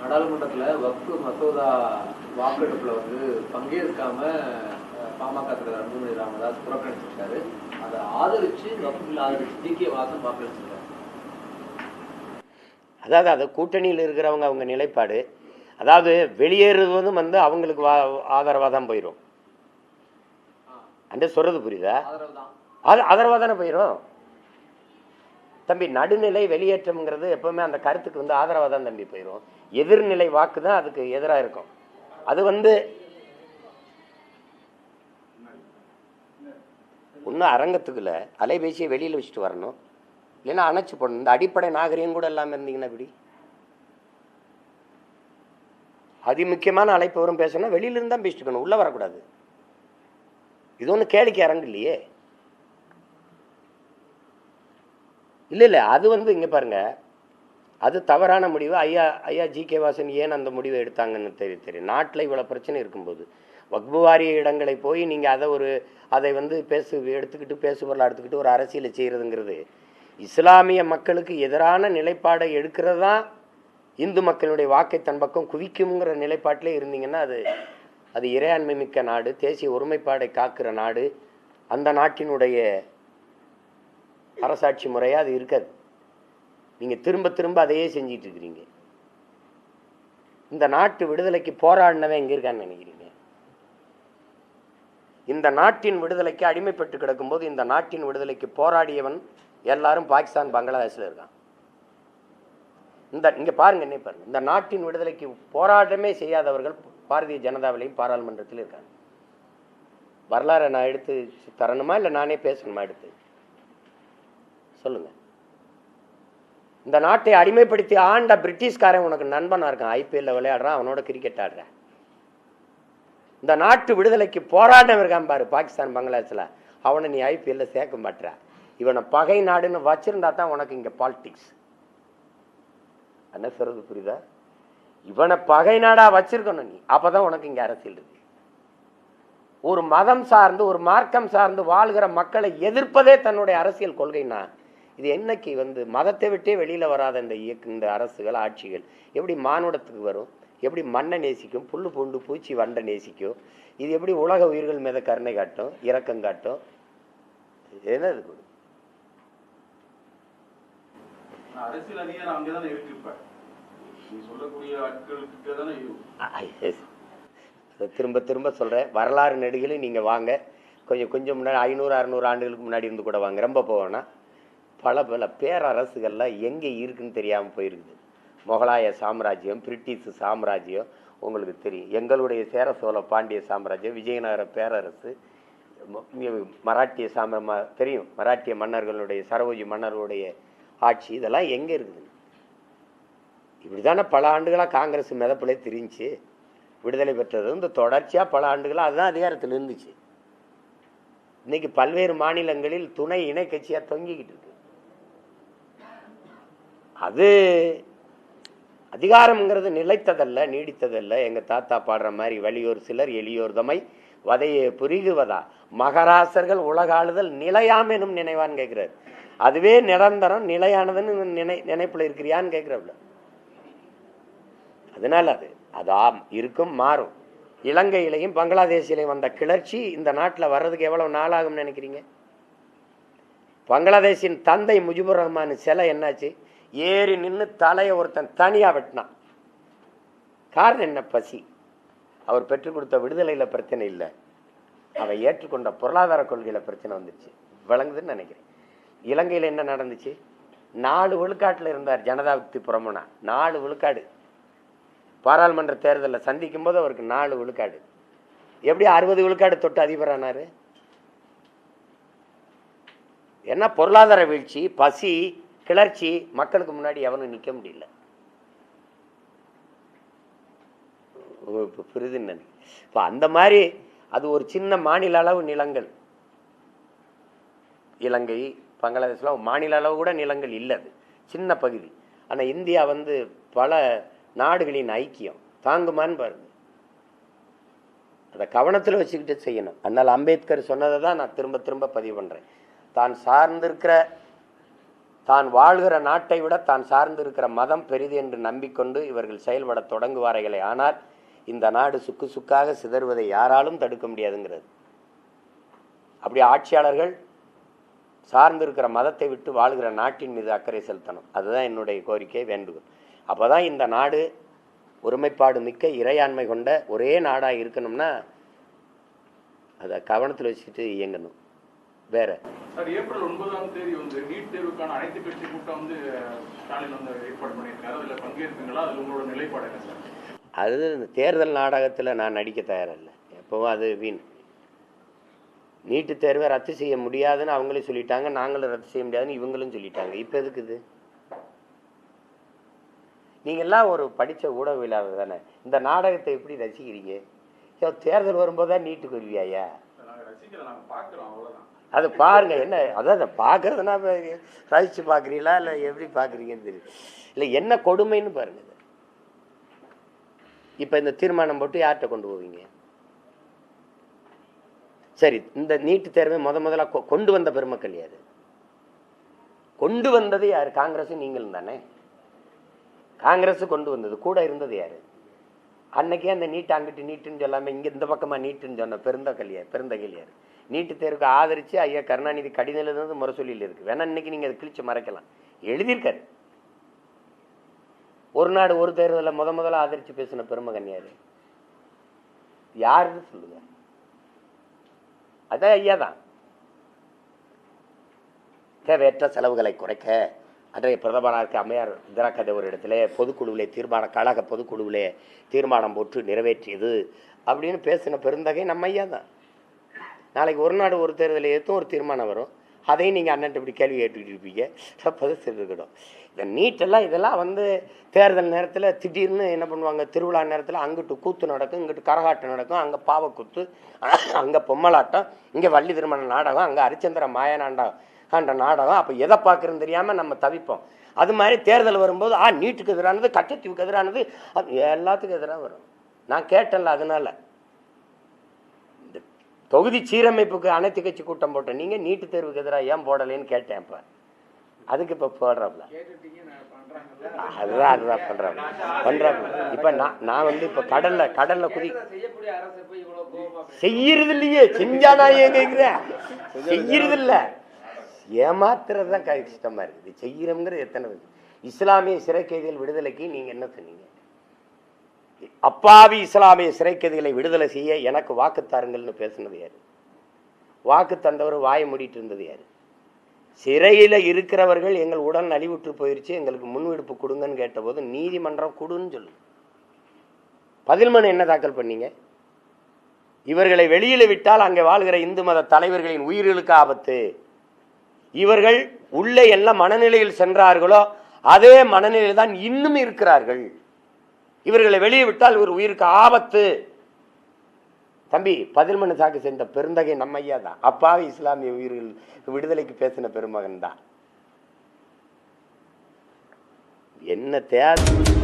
நாடாளுமன்றத்துல வக்கு மசோதா வாக்கெடுப்புல வந்து பங்கேற்காம பாமக தலைவர் அன்புமணி ராமதாஸ் புறக்கணிச்சிருக்காரு. அதை ஆதரிச்சு வக்குல ஆதரிச்சு டி கே வாசன் வாக்களிச்சிருக்காரு. அதாவது அது கூட்டணியில் இருக்கிறவங்க அவங்க நிலைப்பாடு. அதாவது வெளியேறுவதும் வந்து அவங்களுக்கு வா ஆதரவாக தான் போயிடும் அந்த சொல்றது புரியுதா? அது ஆதரவாக தானே போயிடும் தம்பி நடுநிலை வெளியேற்றம்ங்கிறது எப்பவுமே அந்த கருத்துக்கு வந்து ஆதரவாக தான் தம்பி போயிடும் எதிர்நிலை வாக்கு தான் அதுக்கு எதிராக இருக்கும். அது வந்து ஒன்றும் அரங்கத்துக்குள்ள அலைபேசியை வெளியில் வச்சுட்டு வரணும். இல்லைன்னா அணைச்சி போடணும். இந்த அடிப்படை நாகரிகம் கூட இல்லாமல் இருந்தீங்கன்னா இப்படி அதி முக்கியமான அழைப்பு வரும் பேசணும்னா வெளியிலிருந்து தான் பேசிட்டு உள்ளே வரக்கூடாது. இது ஒன்றும் கேளிக்கை அரங்கு இல்லையே. இல்லை இல்லை. அது வந்து இங்கே பாருங்க. அது தவறான முடிவு. ஐயா ஐயா ஜி கே வாசன் ஏன் அந்த முடிவை எடுத்தாங்கன்னு தெரியும் தெரியும். நாட்டில் இவ்வளோ பிரச்சனை இருக்கும்போது. வக்பு வாரிய இடங்களை போய் நீங்கள் அதை ஒரு அதை வந்து பேசு எடுத்துக்கிட்டு பேசுபொருளாக எடுத்துக்கிட்டு ஒரு அரசியலை செய்கிறதுங்கிறது இஸ்லாமிய மக்களுக்கு எதிரான நிலைப்பாடை எடுக்கிறது தான் இந்து மக்களுடைய வாக்கை தன் பக்கம் குவிக்குங்கிற நிலைப்பாட்டிலே இருந்தீங்கன்னா அது அது இறையாண்மை மிக்க நாடு தேசிய ஒருமைப்பாடை காக்கிற நாடு அந்த நாட்டினுடைய அரசாட்சி முறையாக அது இருக்காது. நீங்கள் திரும்ப திரும்ப அதையே செஞ்சிட்ருக்கிறீங்க. இந்த நாட்டு விடுதலைக்கு போராடினவன் எங்கே இருக்கான்னு நினைக்கிறீங்க. இந்த நாட்டின் விடுதலைக்கு அடிமைப்பட்டு கிடக்கும்போது இந்த நாட்டின் விடுதலைக்கு போராடியவன் எல்லாரும் பாகிஸ்தான் பங்களாதேஷில் இருக்கான். இந்த இங்கே பாருங்க என்ன பாருங்க. இந்த நாட்டின் விடுதலைக்கு போராட்டமே செய்யாதவர்கள் பாரதிய ஜனதாவிலையும் பாராளுமன்றத்தில் இருக்காங்க. வரலாறை நான் எடுத்து தரணுமா இல்லை நானே பேசணுமா எடுத்து? சொல்லுங்கள் இந்த நாட்டை அடிமைப்படுத்தி ஆண்ட பிரிட்டிஷ்காரன் உனக்கு நண்பனா இருக்கான். ஐபிஎல்ல விளையாடுறான் அவனோட கிரிக்கெட் ஆடுறான் இந்த நாட்டு விடுதலைக்கு போராட்டம் இருக்கான் பாரு பாகிஸ்தான் பங்களாதேஷில். அவனை நீ ஐபிஎல்ல சேர்க்க மாட்டுற. இவனை பகை நாடுன்னு வச்சிருந்தா தான் உனக்கு இங்க பாலிடிக்ஸ் என்ன சொல்றது புரியுதா? இவனை பகை நாடா வச்சிருக்கணும் நீ. அப்பதான் உனக்கு இங்க அரசியல் இருக்கு. ஒரு மதம் சார்ந்து ஒரு மார்க்கம் சார்ந்து வாழ்கிற மக்களை எதிர்ப்பதே தன்னுடைய அரசியல் கொள்கைன்னா இது என்னைக்கு வந்து மதத்தை விட்டே வெளியில வராத இந்த இயக்க இந்த அரசுகள் ஆட்சிகள் எப்படி மானுடத்துக்கு வரும்? எப்படி மண்ணை நேசிக்கும்? புல்லு பூண்டு பூச்சி வண்டை நேசிக்கும்? இது எப்படி உலக உயிர்கள் மீத கருணை காட்டும்? இரக்கம் காட்டும்? என்ன இது திரும்ப திரும்ப சொல்கிறேன் வரலாறு நெடுகிலும் நீங்கள் வாங்க. கொஞ்சம் கொஞ்சம் முன்னாடி ஐநூறு அறநூறு ஆண்டுகளுக்கு முன்னாடி இருந்து கூட வாங்க. ரொம்ப போவேன்னா பல பல பேரரசுகள்லாம் எங்கே இருக்குன்னு தெரியாமல் போயிருக்குது. முகலாய சாம்ராஜ்யம் பிரிட்டிஷ் சாம்ராஜ்யம் உங்களுக்கு தெரியும். எங்களுடைய சேர சோழ பாண்டிய சாம்ராஜ்யம் விஜயநகர பேரரசு மராட்டிய சாம்ர ம- தெரியும். மராட்டிய மன்னர்களுடைய சரவோஜி மன்னர்களுடைய ஆட்சி இதெல்லாம் எங்கே இருக்குது? இப்படி தானே பல ஆண்டுகளாக காங்கிரஸ் மிதப்பிலே திரிஞ்சு விடுதலை பெற்றது. இந்த தொடர்ச்சியாக பல ஆண்டுகளாக அதுதான் அதிகாரத்தில் இருந்துச்சு. இன்றைக்கி பல்வேறு மாநிலங்களில் துணை இணை கட்சியாக தொங்கிக்கிட்டு இருக்கு. அது அதிகாரம்ங்கிறது நிலைத்ததல்ல நீடித்ததல்ல. எங்கள் தாத்தா பாடுற மாதிரி வலியோர் சிலர் எளியோர் தமை வதையை புரிகுவதா? மகராசர்கள் உலகாளுதல் நிலையாம் எனும் நினைவான்னு கேட்குறாரு. அதுவே நிரந்தரம் நிலையானதுன்னு நினை நினைப்பில் இருக்கிறியான்னு கேட்கிறவள அதனால அது அது ஆம் இருக்கும் மாறும். இலங்கையிலையும் பங்களாதேஷிலையும் வந்த கிளர்ச்சி இந்த நாட்டில் வர்றதுக்கு எவ்வளோ நாளாகும்னு நினைக்கிறீங்க? பங்களாதேஷின் தந்தை முஜிபுர் ரஹ்மான் சிலை என்னாச்சு? ஏறி நின்று தலையை ஒருத்தன் தனியாக வெட்டினான். காரணம் என்ன பசி? அவர் பெற்றுக் கொடுத்த விடுதலையில் பிரச்சனை இல்லை. அவை ஏற்றுக்கொண்ட பொருளாதார கொள்கையில் பிரச்சனை வந்துச்சு. விளங்குதுன்னு நினைக்கிறேன். இலங்கையில் என்ன நடந்துச்சு? நாலு விழுக்காட்டில் இருந்தார் ஜனதாபக்தி புறமுனா நாலு விழுக்காடு. பாராளுமன்ற தேர்தலில் சந்திக்கும் போது அவருக்கு நாலு விழுக்காடு. எப்படி அறுபது விழுக்காடு தொட்டு அதிபரானார் என்ன பொருளாதார வீழ்ச்சி பசி கிளர்ச்சி மக்களுக்கு முன்னாடி எவனும் நிற்க முடியல. இப்போ இப்ப அந்த மாதிரி அது ஒரு சின்ன மாநில அளவு நிலங்கள். இலங்கை பங்களாதேஷ்லாம் மாநில அளவு கூட நிலங்கள் இல்லை அது. சின்ன பகுதி. ஆனா இந்தியா வந்து பல நாடுகளின் ஐக்கியம். தாங்குமான்னு பாருங்க. அதை கவனத்தில் வச்சுக்கிட்டு செய்யணும். அதனால் அம்பேத்கர் சொன்னதை தான் நான் திரும்ப திரும்ப பதிவு பண்ணுறேன் தான் சார்ந்திருக்கிற தான் வாழ்கிற நாட்டை விட தான் சார்ந்திருக்கிற மதம் பெரிது என்று நம்பிக்கொண்டு இவர்கள் செயல்பட தொடங்குவார்களே. ஆனால் இந்த நாடு சுக்கு சுக்காக சிதறுவதை யாராலும் தடுக்க முடியாதுங்கிறது. அப்படி ஆட்சியாளர்கள் சார்ந்திருக்கிற மதத்தை விட்டு வாழ்கிற நாட்டின் மீது அக்கறை செலுத்தணும். அதுதான் என்னுடைய கோரிக்கை வேண்டுகோள். அப்பதான் இந்த நாடு ஒருமைப்பாடு மிக்க இறையாண்மை கொண்ட ஒரே நாடாக இருக்கணும்னா அதை கவனத்தில் வச்சுக்கிட்டு இயங்கணும். வேற. சார் ஏப்ரல் ஒன்பதாம் தேதி வந்து நீட் தேர்வுக்கான அனைத்து கட்சி கூட்டம் வந்து ஸ்டாலின் வந்து ஏற்பாடு பண்ணியிருக்காரு. அதுல பங்கேற்பீங்களா அதுல உங்களோட நிலைப்பாடு என்ன சார்? அது இந்த தேர்தல் நாடகத்தில் நான் நடிக்க தயாரில்லை. எப்பவும் அது வீண். நீட்டு தேர்வை ரத்து செய்ய முடியாதுன்னு அவங்களே சொல்லிட்டாங்க. நாங்களும் ரத்து செய்ய முடியாதுன்னு இவங்களும் சொல்லிட்டாங்க. இப்போ எதுக்கு இது? நீங்கள்லாம் ஒரு படித்த ஊடகவியலாளர் தானே. இந்த நாடகத்தை எப்படி ரசிக்கிறீங்க? தேர்தல் வரும்போது தான் பாக்குறோம் அவ்வளவுதான். அதை பாருங்க என்ன அதான் அதை பார்க்கறதுனா இப்ப ரசிச்சு பார்க்குறீங்களா? இல்லை எப்படி பார்க்குறீங்கன்னு தெரியும் இல்லை என்ன கொடுமைன்னு பாருங்க இப்போ இந்த தீர்மானம் போட்டு யார்கிட்ட கொண்டு போவீங்க? சரி இந்த நீட்டு தேர்வை முத முதலாக கொ- கொண்டு வந்த பெருமக்கள் யாரு? கொண்டு வந்தது யார்? காங்கிரஸ் நீங்களும் தானே? காங்கிரஸ் கொண்டு வந்தது கூட இருந்தது யாரு? அன்னைக்கே அந்த நீட் அங்கிட்டு நீட்டுன்னு சொல்லாமல் இங்க இந்த பக்கமா நீட்டுன்னு சொன்ன பெருந்தகல் யார்? பெருந்தகல் யார்? நீட்டு தேர்வுக்கு ஆதரிச்சு ஐயா கருணாநிதி கடிதம் எழுதுனது முரசொலியில் இருக்கு. வேணா இன்னைக்கு நீங்க அதை கிழிச்சு மறைக்கலாம். எழுதியிருக்காரு. ஒரு நாடு ஒரு தேர்தலில் முத முதல்ல ஆதரிச்சு பேசின பெருமகனியாரு யாருன்னு சொல்லுங்க. அதான் ஐயா தான். தேவையற்ற செலவுகளை குறைக்க அன்றைய பிரதமராக அம்மையார் இந்திரா கதை ஒரு இடத்துல பொதுக்குழுவிலே தீர்மான கழக பொதுக்குழுவிலே தீர்மானம் போட்டு நிறைவேற்றியது அப்படின்னு பேசின பெருந்தகை நம்ம ஐயா தான். நாளைக்கு ஒரு நாடு ஒரு தேர்தலை ஏற்றும் ஒரு தீர்மானம் வரும். அதையும் நீங்கள் அண்ணன் இப்படி கேள்வி கேட்டுக்கிட்டு இருப்பீங்க. தப்பது இருக்கணும் இந்த நீட்டெல்லாம் இதெல்லாம் வந்து தேர்தல் நேரத்தில் திடீர்னு என்ன பண்ணுவாங்க? திருவிழா நேரத்தில் அங்கிட்டு கூத்து நடக்கும் இங்கிட்டு கரகாட்டம் நடக்கும் அங்கே பாவக்கூத்து அங்கே பொம்மலாட்டம் இங்கே வள்ளி திருமண நாடகம் அங்கே ஹரிச்சந்திர மாயநாண்டம் ஆண்ட நாடகம். அப்போ எதை பார்க்குறதுன்னு தெரியாமல் நம்ம தவிப்போம். அது மாதிரி தேர்தல் வரும்போது ஆ நீட்டுக்கு எதிரானது கட்டத்தீவுக்கு எதிரானது அது எல்லாத்துக்கும் எதிராக வரும். நான் கேட்டேன்ல அதனால. தொகுதி சீரமைப்புக்கு அனைத்து கட்சி கூட்டம் போட்டேன் நீங்கள் நீட்டு தேர்வுக்கு எதிராக ஏன் போடலைன்னு கேட்டேன் இப்போ. அதுக்கு இப்போ போடுறாப்புல. அதுதான் அதுதான் பண்றாங்க பண்றாப்புல. இப்போ நான் நான் வந்து இப்போ கடல்ல கடல்ல குதி செய்யறது இல்லையே செஞ்சா நான் ஏன் செய்யறது இல்ல ஏமாத்துறது தான் கஷ்டமா இருக்குது. செய்யறோங்கிறது எத்தனை இஸ்லாமிய சிறை கைதிகள் விடுதலைக்கு நீங்க என்ன சொன்னீங்க? அப்பாவி இஸ்லாமிய சிறைக்கதிகளை விடுதலை செய்ய எனக்கு வாக்கு தாருங்கள்னு பேசினது யார்? வாக்கு தந்தவர் வாயை மூடிட்டு இருந்தது யார்? சிறையில் இருக்கிறவர்கள் எங்கள் உடல் நலிவுற்று போயிருச்சு எங்களுக்கு முன்வெடுப்பு கொடுங்கன்னு கேட்டபோது நீதிமன்றம் கொடுன்னு சொல்லு பதில் மனு என்ன தாக்கல் பண்ணீங்க? இவர்களை வெளியில் விட்டால் அங்கே வாழ்கிற இந்து மத தலைவர்களின் உயிர்களுக்கு ஆபத்து. இவர்கள் உள்ளே என்ன மனநிலையில் சென்றார்களோ அதே மனநிலையில் தான் இன்னும் இருக்கிறார்கள். இவர்களை வெளியே விட்டால் இவர் உயிருக்கு ஆபத்து. தம்பி பதில்மணி சாக்கு சேர்ந்த சென்ற பெருந்தகை நம்ம ஐயா தான். அப்பாவி இஸ்லாமிய உயிர்கள் விடுதலைக்கு பேசின பெருமகன் தான். என்ன தேவை?